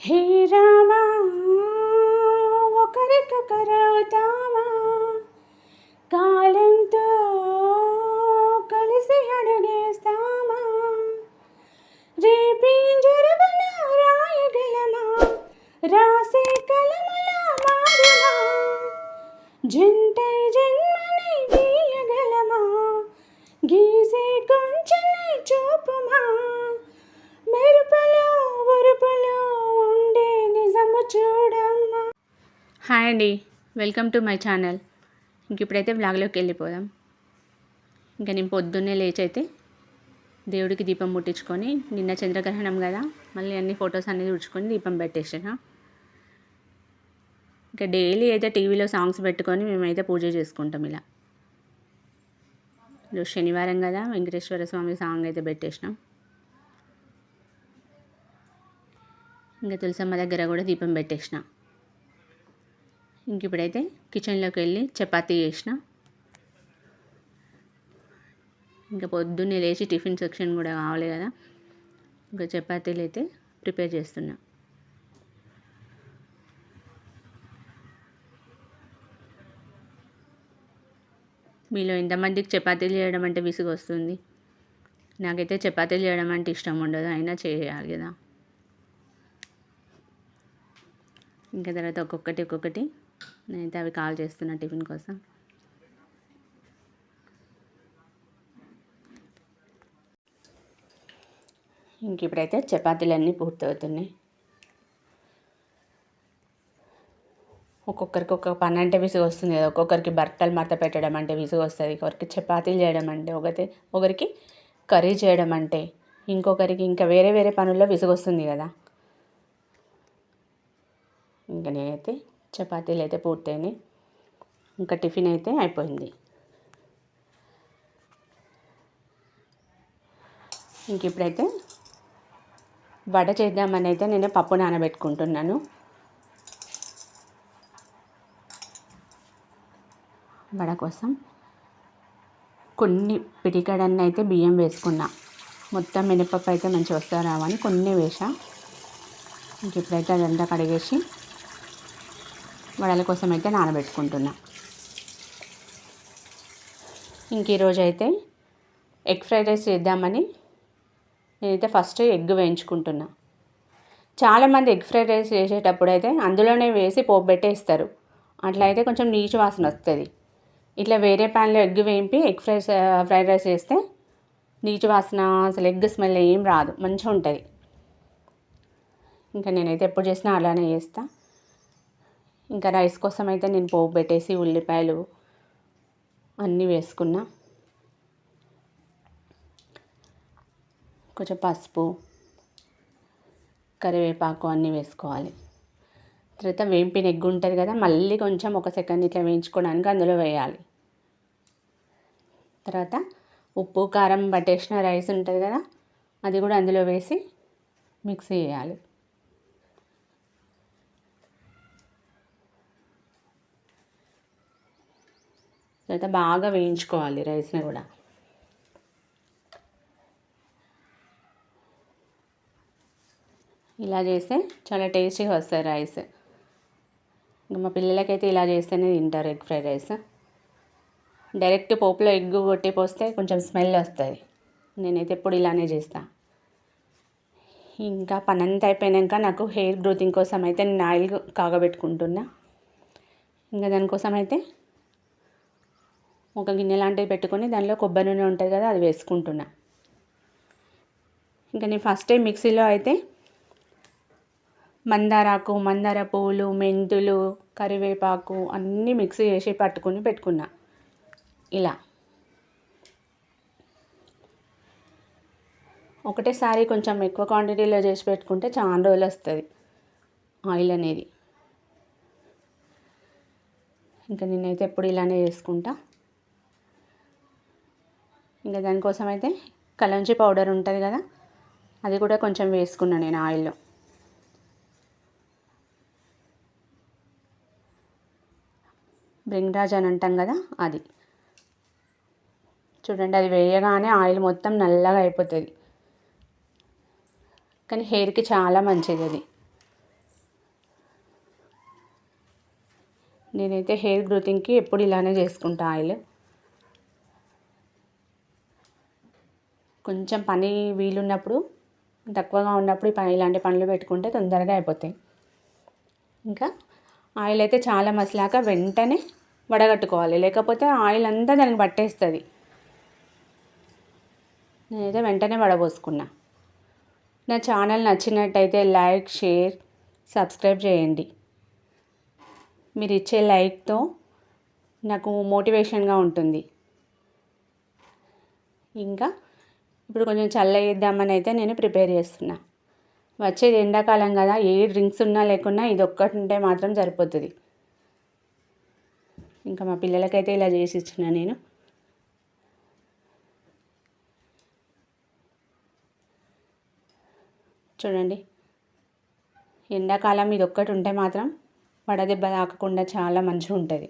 హే Rama ఒకరికొకరవుతామా hi అండి. Welcome to my channel ఇంక ఇప్పుడైతే వ్లాగ్లోకి వెళ్ళిపోదాం. ఇంకా నేను పొద్దున్నే లేచి అయితే దేవుడికి దీపం ముట్టించుకొని నిన్న చంద్రగ్రహణం కదా మళ్ళీ అన్ని ఫొటోస్ అన్నీ తుడుచుకొని దీపం పెట్టేసిన. ఇంకా డైలీ అయితే టీవీలో సాంగ్స్ పెట్టుకొని మేమైతే పూజ చేసుకుంటాం ఇలా. ఈరోజు శనివారం కదా వెంకటేశ్వర స్వామి సాంగ్ అయితే పెట్టేసినాం. ఇంకా తులసమ్మ దగ్గర కూడా దీపం పెట్టేసినాం. ఇంక ఇప్పుడైతే కిచెన్లోకి వెళ్ళి చపాతీ చేసిన. ఇంకా పొద్దున్నే లేచి టిఫిన్ సెక్షన్ కూడా కావాలి కదా. ఇంకా చపాతీలు అయితే ప్రిపేర్ చేస్తున్నా. మీలో ఎంతమందికి చపాతీలు చేయడం అంటే విసుగు వస్తుంది నాకైతే చపాతీలు చేయడం అంటే ఇష్టం ఉండదు అయినా చేయాలి కదా. ఇంకా తర్వాత ఒక్కొక్కటి ఒక్కొక్కటి నేనైతే అవి కాల్ చేస్తున్నా టిఫిన్ కోసం. ఇంక ఇప్పుడైతే చపాతీలన్నీ పూర్తవుతున్నాయి. ఒక్కొక్కరికి ఒక్కొక్క పని అంటే విసుగు వస్తుంది కదా. ఒక్కొక్కరికి బట్టలు మడత పెట్టడం అంటే విసుగు వస్తుంది ఒకరికి చపాతీలు చేయడం అంటే ఒకటి ఒకరికి కర్రీ చేయడం అంటే ఇంకొకరికి ఇంకా వేరే వేరే పనుల్లో విసుగు వస్తుంది కదా. ఇంకా నేనైతే చపాతీలు అయితే పూర్తయినాయి. ఇంకా టిఫిన్ అయితే అయిపోయింది. ఇంక ఇప్పుడైతే వడ చేద్దామని అయితే నేను పప్పు నానబెట్టుకుంటున్నాను. వడ కోసం కొన్ని పిడికడన్ని అయితే బియ్యం వేసుకున్నా. మొత్తం మినపప్పు అయితే మంచిగా వస్తా రావని కొన్ని వేసా ఇంక ఇప్పుడైతే అదంతా కడిగేసి వడల కోసం అయితే నానబెట్టుకుంటున్నా. ఇంక ఈరోజు అయితే ఎగ్ ఫ్రైడ్ రైస్ చేద్దామని నేనైతే ఫస్ట్ ఎగ్ వేయించుకుంటున్నా. చాలామంది ఎగ్ ఫ్రైడ్ రైస్ చేసేటప్పుడు అయితే అందులోనే వేసి పోపు పెట్టేస్తారు. అట్లా అయితే కొంచెం నీచు వాసన వస్తుంది. ఇట్లా వేరే ప్యాన్లో ఎగ్ వేయింపి ఎగ్ ఫ్రై ఫ్రైడ్ రైస్ చేస్తే నీచు వాసన అసలు ఎగ్ స్మెల్ ఏం రాదు. మంచిగా ఉంటుంది. ఇంకా నేనైతే ఎప్పుడు చేసినా అలానే చేస్తాను ఇంకా రైస్ కోసం అయితే నేను పోపు పెట్టేసి ఉల్లిపాయలు అన్నీ వేసుకున్నా. కొంచెం పసుపు కరివేపాకు అన్నీ వేసుకోవాలి. తర్వాత వేంపిన ఎగ్గు ఉంటుంది కదా మళ్ళీ కొంచెం ఒక సెకండ్ ఇట్లా వేయించుకోవడానికి అందులో వేయాలి. తర్వాత ఉప్పు కారం పట్టేసిన రైస్ ఉంటుంది కదా అది కూడా అందులో వేసి మిక్సీ చేయాలి. తర్వాత బాగా వేయించుకోవాలి రైస్ని కూడా. ఇలా చేస్తే చాలా టేస్టీగా వస్తుంది రైస్. ఇంకా మా పిల్లలకైతే ఇలా చేస్తేనే తింటారు ఎగ్ ఫ్రైడ్ రైస్. డైరెక్ట్ పోపులో ఎగ్ కొట్టి పోస్తే కొంచెం స్మెల్ వస్తుంది నేనైతే ఎప్పుడు ఇలానే చేస్తా. ఇంకా పనంత అయిపోయాక నాకు హెయిర్ గ్రోతింగ్ కోసం అయితే నేను ఆయిల్ కాగబెట్టుకుంటున్నా. ఇంకా దానికోసం అయితే ఒక గిన్నె లాంటివి పెట్టుకొని దానిలో కొబ్బరి నూనె ఉంటుంది కదా అది వేసుకుంటున్నా. ఇంకా నేను ఫస్ట్ టైం మిక్సీలో అయితే మందారాకు మందార పువ్వులు మెంతులు కరివేపాకు అన్నీ మిక్సీ చేసి పట్టుకుని పెట్టుకున్నా. ఇలా. ఒకటేసారి కొంచెం ఎక్కువ క్వాంటిటీలో చేసి పెట్టుకుంటే చాలా రోజులు వస్తుంది ఆయిల్ అనేది. ఇంకా నేనైతే ఎప్పుడు ఇలానే చేసుకుంటా. ఇంకా దానికోసం అయితే కలంజీ పౌడర్ ఉంటుంది కదా అది కూడా కొంచెం వేసుకున్నాను నేను ఆయిల్లో. బ్రింగ్రాజ్ అని అంటాం కదా అది. చూడండి అది వేయగానే ఆయిల్ మొత్తం నల్లగా అయిపోతుంది. కానీ హెయిర్కి చాలా మంచిది అది. నేనైతే హెయిర్ గ్రోతింగ్కి ఎప్పుడు ఇలానే చేసుకుంటా ఆయిల్. కొంచెం పని వీలున్నప్పుడు తక్కువగా ఉన్నప్పుడు పని ఇలాంటి పనులు పెట్టుకుంటే తొందరగా అయిపోతాయి. ఇంకా ఆయిల్ అయితే చాలా మసిలాక వెంటనే వడగట్టుకోవాలి. లేకపోతే ఆయిల్ అంతా దానికి పట్టేస్తుంది. నేనైతే వెంటనే వడబోసుకున్నా. నా ఛానల్ నచ్చినట్టయితే లైక్ షేర్ సబ్స్క్రైబ్ చేయండి. మీరు ఇచ్చే లైక్తో నాకు మోటివేషన్గా ఉంటుంది. ఇంకా ఇప్పుడు కొంచెం చల్లయిద్దామని అయితే నేను ప్రిపేర్ చేస్తున్నా. వచ్చేది ఎండాకాలం కదా ఏ డ్రింక్స్ ఉన్నా లేకున్నా ఇది ఒక్కటి ఉంటే మాత్రం సరిపోతుంది. ఇంకా మా పిల్లలకైతే ఇలా చేసి ఇచ్చిన నేను. చూడండి. ఎండాకాలం ఇది ఒక్కటి ఉంటే మాత్రం వడదెబ్బ తాకకుండా చాలా మంచిగా ఉంటుంది